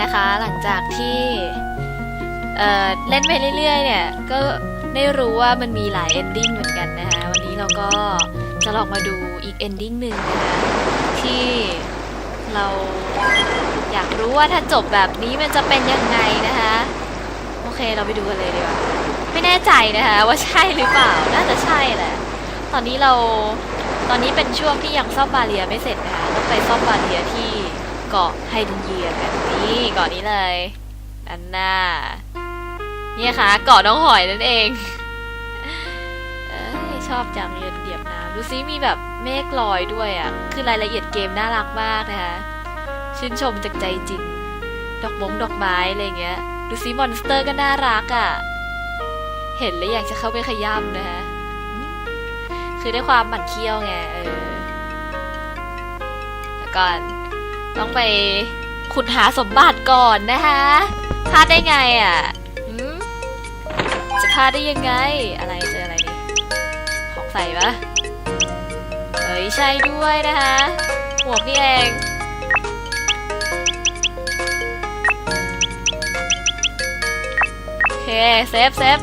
นะคะ หลังจากที่เเล่นไปเรื่อยๆเนี่ยก็ได้รู้ว่ามันมีหลายเอนดิ้งเหมือนกันนะคะวันนี้เราก็จะลองมาดูอีกเอนดิ้งหนึ่งนะคะที่เราอยากรู้ว่าถ้าจบแบบนี้มันจะเป็นยังไงนะคะโอเคเราไปดูกันเลยดีกว่าไม่แน่ใจนะคะว่าใช่หรือเปล่าน่าจะใช่แหละตอนนี้เราตอนนี้เป็นช่วงที่ยังซ่อมบาเรียไม่เสร็จนะคะต้องไปซ่อมบาเรียที่ เกาะไฮเดนเยียกันนี่เกาะนี้เลยอันน่าเนี่ยค่ะเกาะน้องหอยนั่นเองเอ้ยชอบจังเรียนเหยียบน้ำดูซิมีแบบเมฆลอยด้วยอะคือรายละเอียดเกมน่ารักมากนะคะชื่นชมจากใจจริง ดอกมงดอกไม้อะไรเงี้ย ดูซิมอนสเตอร์ก็น่ารักอะเห็นแล้วอยากจะเข้าไปขย้ำนะคะคือได้ความหมั่นเคี้ยวไงเออแล้วก่อน ต้องไปขุดหาสมบัติก่อนนะคะพลาดได้ไงอะจะพลาดได้ยังไง อะไรเจออะไรนี่ของใส่ปะเฮ้ยใช่ด้วยนะคะหมวกนี่เองโอเคเซฟเซฟ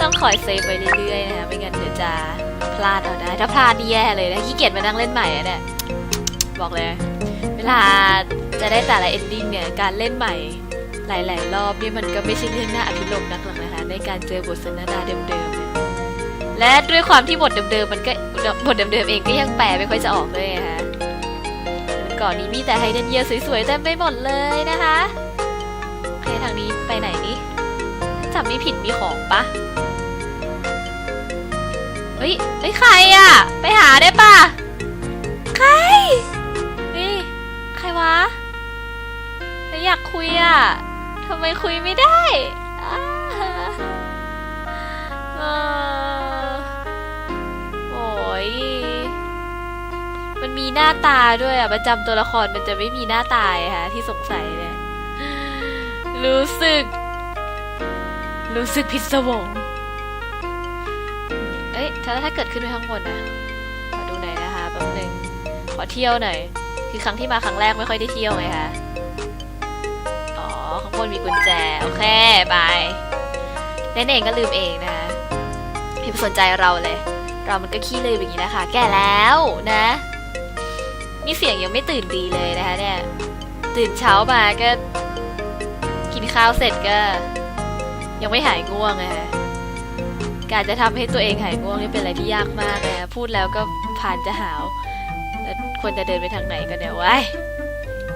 ต้องคอยเซฟไปเรื่อยๆนะคะไม่งั้นเดี๋ยวจะพลาดเอาได้ถ้าพลาดนี่แย่เลยนะขี้เกียจมานั่งเล่นใหม่อะเนี่ย บอกเลย เวลาจะได้แต่ละเอนดิ้งเนี่ย การเล่นใหม่หลาย ๆ รอบนี่มันก็ไม่ใช่เรื่องน่าอภิรมนักหรอกนะคะในการเจอบทสนทนาเดิมๆเนี่ยและด้วยความที่บทเดิม ๆ มันก็บทเดิม ๆ เองก็ยังแปลไม่ค่อยจะออกเลยนะคะก่อนนี้มีแต่ไฮเดนเยียสวย ๆ เต็มไปหมดเลยนะคะโอเคทางนี้ไปไหนนี่จำไม่ผิดมีของปะเฮ้ยเฮ้ยใครอะไปหาได้ปะใคร วะเฮ้ยอยากคุยอะทำไมคุยไม่ได้อ้าเอโอ้ยมันมีหน้าตาด้วยอะประจำตัวละครมันจะไม่มีหน้าตาอะค่ะที่สงสัยเนี่ย รู้สึก รู้สึกผิดสวงเอ้ยถ้าถ้าเกิดขึ้นไปข้างบนนะขอดูหน่อยนะคะแป๊บนึงขอเที่ยวหน่อย คือครั้งที่มาครั้งแรกไม่ค่อยได้เที่ยวไงคะอ๋อข้างบนมีกุญแจ โอเคบายเล่นเองก็ลืมเองนะพี่สนใจเราเลย เรามันก็ขี้ลืมอย่างนี้นะคะ แก่แล้วนะ นี่เสียงยังไม่ตื่นดีเลยนะคะเนี่ย ตื่นเช้ามาก็ กินข้าวเสร็จก็ ยังไม่หายง่วงไงคะการจะทำให้ตัวเองหายง่วงนี่เป็นอะไรที่ยากมากนะพูดแล้วก็ผ่านจะหาว ควรจะเดินไปทางไหนกันเนี่ยว้า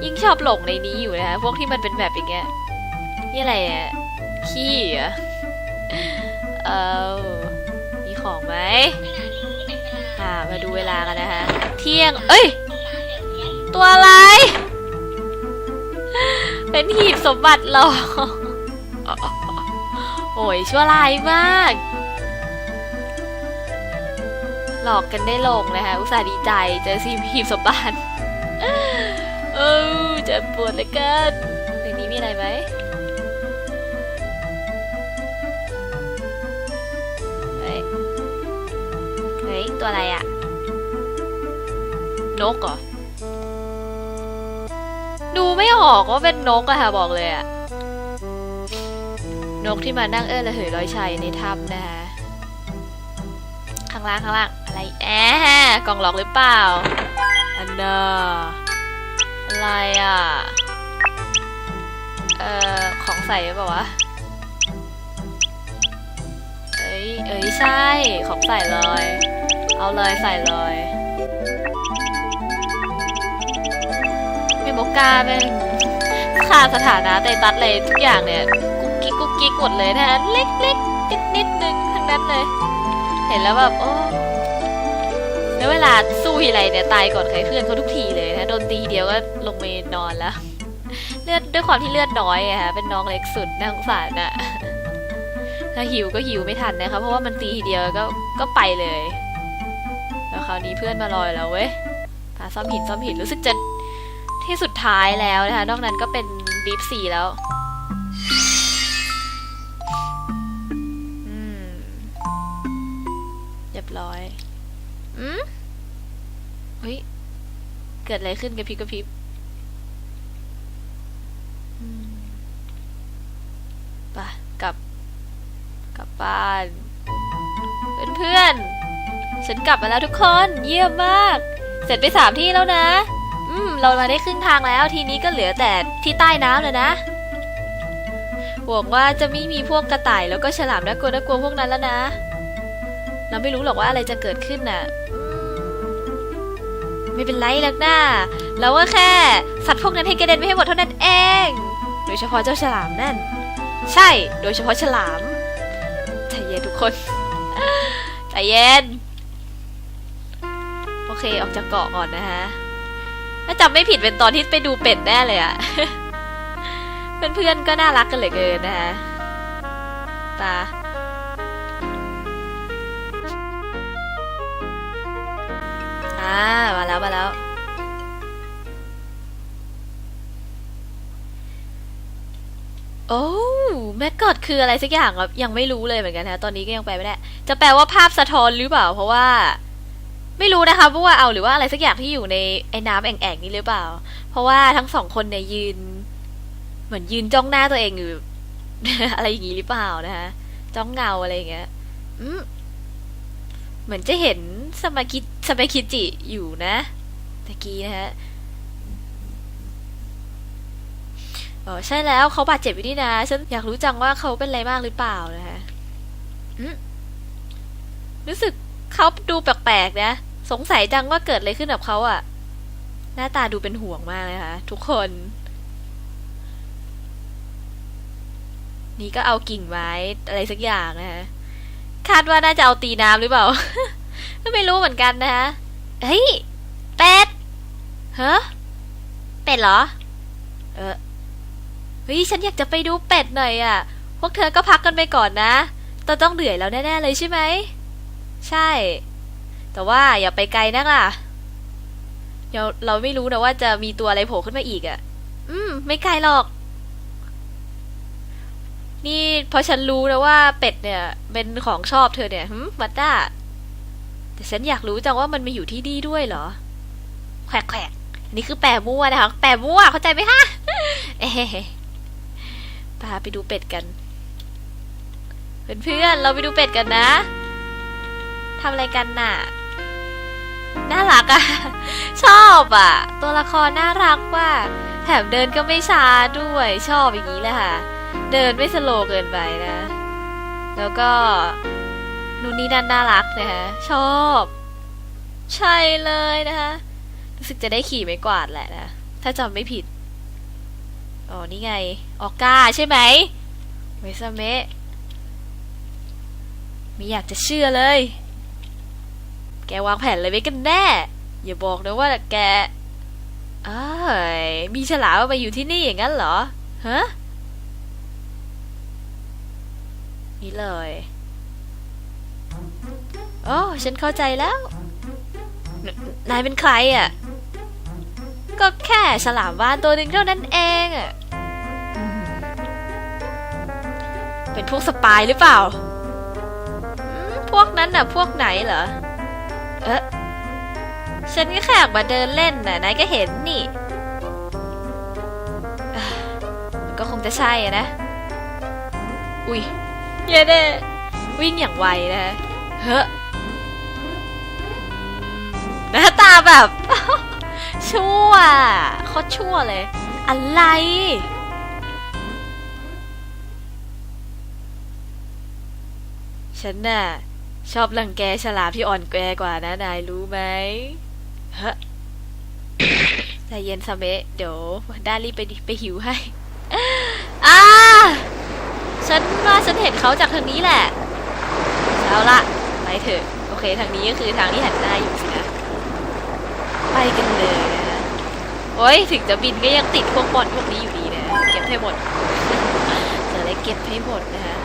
ยิ่งชอบหลงในนี้อยู่นะคะพวกที่มันเป็นแบบอย่างเงี้ยนี่อะไรอะขี้เหรอเออมีของไหมอ่ามาดูเวลากันนะคะ เที่ยง เอ้ย ตัวอะไร เป็นหีบสมบัติเหรอ โอ้ยชั่วร้ายมาก หลอกกันได้ลงนะคะอุตส่าห์ดีใจเจอซีพีสมบัติเออเจะปวดเหลือเกินในนี้มีอะไรไหมเฮ้ยเฮ้ย ตัวอะไรอะนกเหรอ ดูไม่ออกว่าเป็นนกอะค่ะบอกเลยอะนกที่มานั่งเอ้อระเหยร้อยชัยในถ้ำนะคะข้างล่างข้างล่าง อะไรแอะกล่องหลอกหรือเปล่าอันเน่าอะไรอะ เอ่อ ของใส่หรือเปล่าวะ เอ้ย เอ้ย ใช่ ของใส่เลย เอาเลยใส่เลยมีโมกาเป็นค่าสถานะเตตัสเลยทุกอย่างเนี่ย กุ๊กกิ๊กกุ๊กกิ๊กหมดเลยนะคะเล็กๆนิดนิดนึงทั้งนั้นเลย เห็นแล้วแบบ โอ้ แล้วเวลาสู้ทีไรเนี่ยตายก่อนใครเพื่อนเขาทุกทีเลยนะโดนตีเดียวก็ลงไปนอนแล้ว เลือดด้วยความที่เลือดน้อยอะค่ะเป็นน้องเล็กสุดน่าสงสารอะถ้าหิวก็หิวไม่ทันนะคะเพราะว่ามันตีทีเดียวก็ก็ไปเลย แล้วคราวนี้เพื่อนมาลอยแล้วเว้ยพาซ่อมหินซ่อมหินรู้สึกจะที่สุดท้ายแล้วนะคะนอกนั้นก็เป็นดีฟซีแล้ว เกิดอะไรขึ้นกับพริกับพริบปะกลับ กลับบ้าน เพื่อนๆ ฉันกลับมาแล้วทุกคน เยี่ยมมาก เสร็จไปสามที่แล้วนะ อืม เรามาได้ครึ่งทางแล้ว ทีนี้ก็เหลือแต่ที่ใต้น้ำเลยนะหวังว่าจะไม่มีพวกกระต่ายแล้วก็ฉลามน่ากลัวน่ากลัวพวกนั้นแล้วนะ เราไม่รู้หรอกว่าอะไรจะเกิดขึ้นน่ะ ไม่เป็นไรหรอกนะเราก็แค่สัตว์พวกนั้นให้กระเด็นไปให้หมดเท่านั้นเอง โดยเฉพาะเจ้าฉลามนั่น ใช่ โดยเฉพาะฉลามใจเย็นทุกคนใจเย็น โอเคออกจากเกาะก่อนนะฮะ ถ้าจำไม่ผิดเป็นตอนที่ไปดูเป็ดแน่เลยอะเพื่อนๆก็น่ารักกันเหลือเกินนะคะตา มาแล้วมาแล้ว โอ้แม่กอดคืออะไรสักอย่างครับยังไม่รู้เลยเหมือนกันนะ ตอนนี้ก็ยังแปลไม่ได้ จะแปลว่าภาพสะท้อนหรือเปล่า เพราะว่า ไม่รู้นะคะเพราะว่าเอาหรือว่าอะไรสักอย่างที่อยู่ในไอ้น้ำแอ่งๆนี้หรือเปล่า เพราะว่าทั้งสองคนเนี่ยยืน เหมือนยืนจ้องหน้าตัวเองอยู่อะไรอย่างนี้หรือเปล่านะคะจ้องเงาอะไรอย่างเงี้ยอืมเหมือนจะเห็น สมากิสมาคิจิอยู่นะตะกี้นะฮะเออใช่แล้วเขาบาดเจ็บอยู่นี่นะฉันอยากรู้จังว่าเขาเป็นอะไรมากหรือเปล่านะคะรู้สึกเขาดูแปลกๆนะ สงสัยจังว่าเกิดอะไรขึ้นกับเขาอะหน้าตาดูเป็นห่วงมากเลยค่ะทุกคน นี่ก็เอากิ่งไม้อะไรสักอย่างนะคะคาดว่าน่าจะเอาตีน้ำหรือเปล่า ก็ไม่รู้เหมือนกันนะคะเฮ้ย เป็ดเฮะเป็ดเหรอ เออเฮ้ยฉันอยากจะไปดูเป็ดหน่อยอะ่ะ พวกเธอก็พักกันไปก่อนนะต้องต้องเหนื่อยแล้วแน่ๆเลยใช่ไหม ใช่ แต่ว่าอย่าไปไกลนักล่ะเราเราไม่รู้นะว่าจะมีตัวอะไรโผล่ขึ้นมาอีกอะ่ะ อืม ไม่ไกลหรอก นี่เพราะฉันรู้นะว่าเป็ดเนี่ย เป็นของชอบเธอเนี่ยหืมมัตตา แต่ฉันอยากรู้จังว่ามันมาอยู่ที่นี่ด้วยเหรอ แขวกแขวกนี่คือแปรมั่วนะคะ แปรมั่วเข้าใจไหมคะเอ๊พาไปดูเป็ดกัน เพื่อนๆเราไปดูเป็ดกันนะทำอะไรกันน่ะ น่ารักอะชอบอะตัวละครน่ารักว่าแถมเดินก็ไม่ช้าด้วยชอบอย่างนี้แหละค่ะ เดินไม่สโลเกินไปนะ แล้วก็ นู่นนี่นั่นน่ารักนะคะชอบ ใช่เลยนะคะรู้สึกจะได้ขี่ไม้กวาดแหละนะถ้าจำไม่ผิดอ๋อนี่ไง ออกก้าใช่ไหมเวสเมะไม่อยากจะเชื่อเลย แกวางแผนอะไรไว้กันแน่ อย่าบอกนะว่าแกเอ้ยมีฉลามมาอยู่ที่นี่อย่างนั้นเหรอ ฮะ นี่เลย โอ้ฉันเข้าใจแล้วนนายเป็นใครอะ ก็แค่ฉลามวานตัวหนึ่งเท่านั้นเองอะ เป็นพวกสปายหรือเปล่า พวกนั้นน่ะ พวกไหนเหรอ เอ๊ะ ฉันก็แค่ออกมาเดินเล่นน่ะ นายก็เห็นนี่ก็คงจะใช่อะนะ อุ้ยเย้เด้ วิ่งอย่างไวนะเฮ้อหน้าตาแบบ ชั่วโคตรชั่วเลย อะไรฉันน่ะชอบรังแกฉลามที่อ่อนแกกว่านะนายรู้ไหมเฮ้อใจเย็นซะเมะเดี๋ยวด้ารีบไปไปหิวให้ อ่า ฉันว่าฉันเห็นเขาจากทางนี้แหละ เอาละไปเถอะ โอเค ทางนี้ก็คือทางที่หันหน้าอยู่สินะ ไปกันเลยนะฮะโอ้ยถึงจะบินก็ยังติดพวกบอลพวกนี้อยู่ดีนะ เก็บให้หมดเจออะไรเก็บให้หมดนะฮะ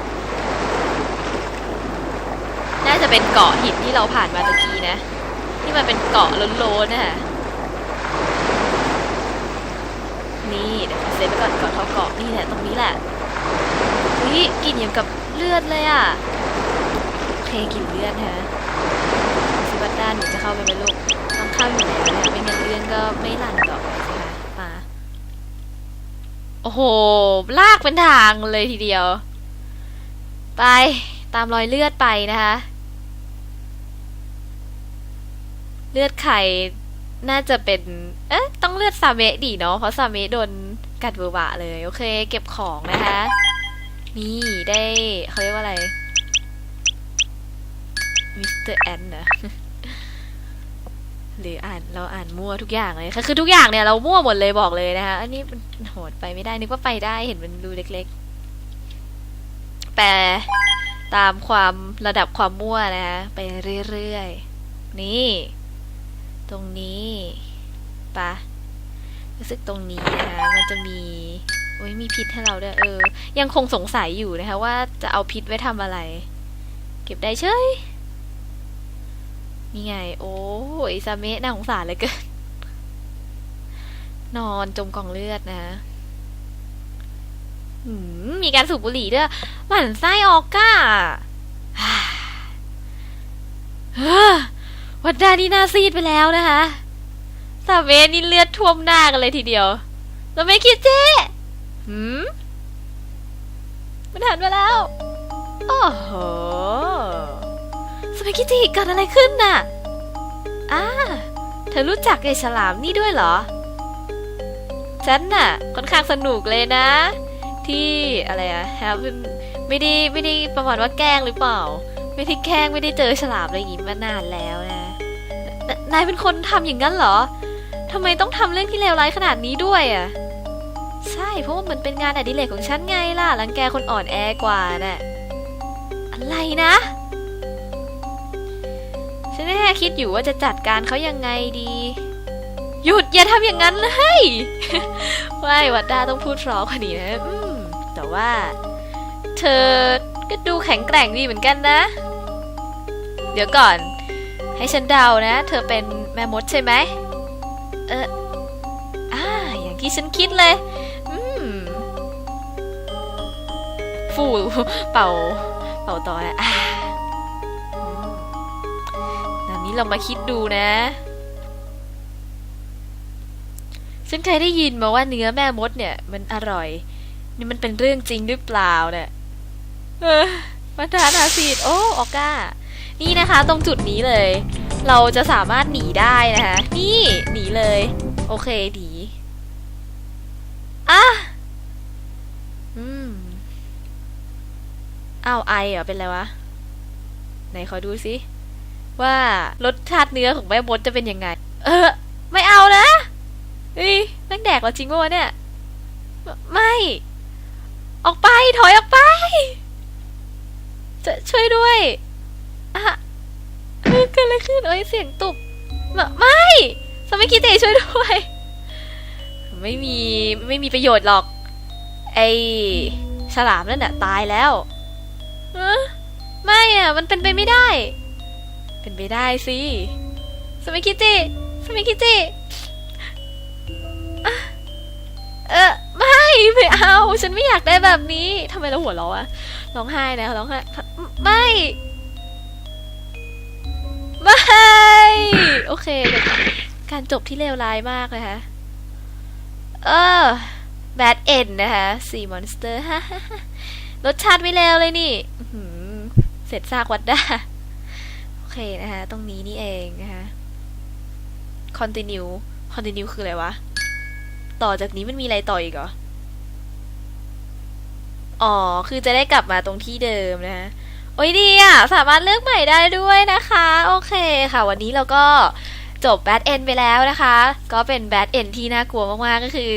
น่าจะเป็นเกาะหินที่เราผ่านมาตะกี้นะ ที่มันเป็นเกาะโล้นๆนะคะนี่เดี๋ยวเซฟไปก่อนก่อนเขาเกาะนี่แหละตรงนี้แหละอุ้ยกลิ่นอย่างกับเลือดเลยอะ กลิ่นเลือดฮะซิบัตด้านหนูจะเข้าไปไหมลูกต้องเข้าอยู่แล้วนะไม่งั้นเลือดก็ไม่หลั่นต่อไปสิคะมาโอ้โห ลากเป็นทางเลยทีเดียว ไปตามรอยเลือดไปนะคะ เลือดไข่น่าจะเป็น เอ๊ะ ต้องเลือดซาเมะดีเนาะ เพราะซาเมะโดนกัดเวอร์วะเลย โอเค เก็บของนะคะ นี่ได้เขาเรียกว่าอะไร มิสเตอร์แอนนะหรืออ่านเราอ่านมั่วทุกอย่างเลยค่ะคือทุกอย่างเนี่ยเรามั่วหมดเลยบอกเลยนะคะอันนี้มันโหดไปไม่ได้นึกว่าไปได้เห็นมันดูเล็กๆ แปลตามความระดับความมั่วนะคะไปเรื่อยๆ นี่ ตรงนี้ปะรู้สึกตรงนี้นะคะมันจะมีโอ้ยมีพิษให้เราด้วยเออ ยังคงสงสัยอยู่นะคะว่าจะเอาพิษไว้ทำอะไร เก็บได้เฉย นี่ไง โอ้ยซาเมะน่าสงสารเลยเกิน นอนจมกองเลือดนะมีการสูบบุหรี่ด้วย หมั่นไส้ออกก้าเฮ้อวัดดานี่หน้าซีดไปแล้วนะคะซาเมะนี่เลือดท่วมหน้ากันเลยทีเดียว เราไม่คิดเจ๊หืมมันหันมาแล้ว โอ้โห สมัยกิจิเกิดอะไรขึ้นน่ะอ่าเธอรู้จักไอ้ฉลามนี่ด้วยเหรอ ฉันน่ะค่อนข้างสนุกเลยนะ ที่อะไรอะแฮปไม่ได้ไม่ได้ประมาณว่าแกล้งหรือเปล่า ไม่ได้แกล้งไม่ได้เจอฉลามอะไรอย่างงี้มานานแล้วนะนนายเป็นคนทำอย่างนั้นเหรอทำไมต้องทำเรื่องที่เลวร้ายขนาดนี้ด้วยอะใช่เพราะว่ามันเป็นงานอดิเรกของฉันไงล่ะรังแกคนอ่อนแอกว่าน่ะอะไรนะ ฉันแค่คิดอยู่ว่าจะจัดการเขายังไงดี หยุดอย่าทำอย่างนั้นเลยไม่วัดดาต้องพูดพร้อกว่านี้นะแต่ว่า เธอก็ดูแข็งแกร่งดีเหมือนกันนะ เดี๋ยวก่อน ให้ฉันเดานะ เธอเป็นแม่มดใช่ไหมเอออ่าอย่างที่ฉันคิดเลยอืมฟูเป่า เป่าต่อนะอ่ อันนี้เรามาคิดดูนะ ฉันเคยได้ยินมาว่าเนื้อแม่มดเนี่ย มันอร่อย นี่มันเป็นเรื่องจริงหรือเปล่าเนี่ยเออมาทานอาซีดโอ้ออก้า นี่นะคะ ตรงจุดนี้เลย เราจะสามารถหนีได้นะคะ นี่หนีเลย โอเคหนีอะอืมอ้าวไอเหรอเป็นไรวะ ไหนขอดูสิ ว่ารสชาติเนื้อของแม่มดจะเป็นยังไง เออ ไม่เอานะเฮ้ยนั่งแดกเราจริงปะวะเนี่ย ไม่ ออกไปถอยออกไป จะช่วยด้วยอะเฮ้ยเกิดอะไรขึ้นเอ้ยเสียงตุบไม่ไม่สมิคิเตช่วยด้วย ไม่มีไม่มีประโยชน์หรอก ไอฉลามนั่นน่ะตายแล้วเออไม่อะ มันเป็นไปไม่ได้ เป็นไปได้สิสมิคิจิสมิคิจิอะเออไม่ไม่เอา ฉันไม่อยากได้แบบนี้ทำไมเราหัวเราะอะร้องไห้นะร้องไห้ไม่ไม่โอเคเป็นการจบที่เลวร้ายมากเลยค่ะเออแบดเอ็นนะคะสี่มอนสเตอร์รสชาติไม่เลวเลยนี่เสร็จซากวัดได้ เคนะคะตรงนี้นี่เองนะคะ continue continue คืออะไรวะ ต่อจากนี้มันมีอะไรต่ออีกเหรอ อ๋อ คือจะได้กลับมาตรงที่เดิมนะคะโอ้ยดีอะ สามารถเลือกใหม่ได้ด้วยนะคะ โอเคค่ะ วันนี้เราก็จบแบดเอนไปแล้วนะคะ ก็เป็นแบดเอนที่น่ากลัวมาก ๆ ก็คือ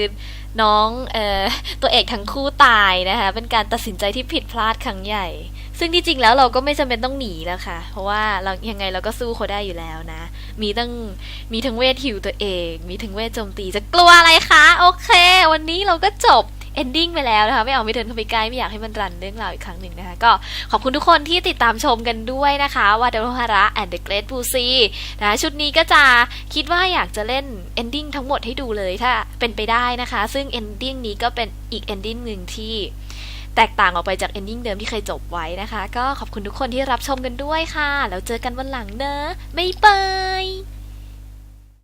น้องเอ่อตัวเอกทั้งคู่ตายนะคะ เป็นการตัดสินใจที่ผิดพลาดครั้งใหญ่ ซึ่งที่จริงแล้วเราก็ไม่จำเป็นต้องหนีแล้วค่ะ เพราะว่าเรายังไงเราก็สู้เขาได้อยู่แล้วนะ มีตั้งมีทั้งเวทหิวตัวเอง มีทั้งเวทโจมตีจะกลัวอะไรคะ โอเค วันนี้เราก็จบ ending ไปแล้วนะคะไม่เอาไม่เดินเข้าไปใกล้ไม่อยากให้มันรันเรื่องราวอีกครั้งหนึ่งนะคะ ก็ขอบคุณทุกคนที่ติดตามชมกันด้วยนะคะว่าเดลฮาระ and the Great Blue Sea นะชุดนี้ก็จะคิดว่าอยากจะเล่น ending ทั้งหมดให้ดูเลยถ้าเป็นไปได้นะคะ ซึ่ง ending นี้ก็เป็นอีก ending หนึ่งที่ แตกต่างออกไปจากเอนดิ้งเดิมที่เคยจบไว้นะคะ ก็ขอบคุณทุกคนที่รับชมกันด้วยค่ะ แล้วเจอกันวันหลังเนอะบ๊ายบาย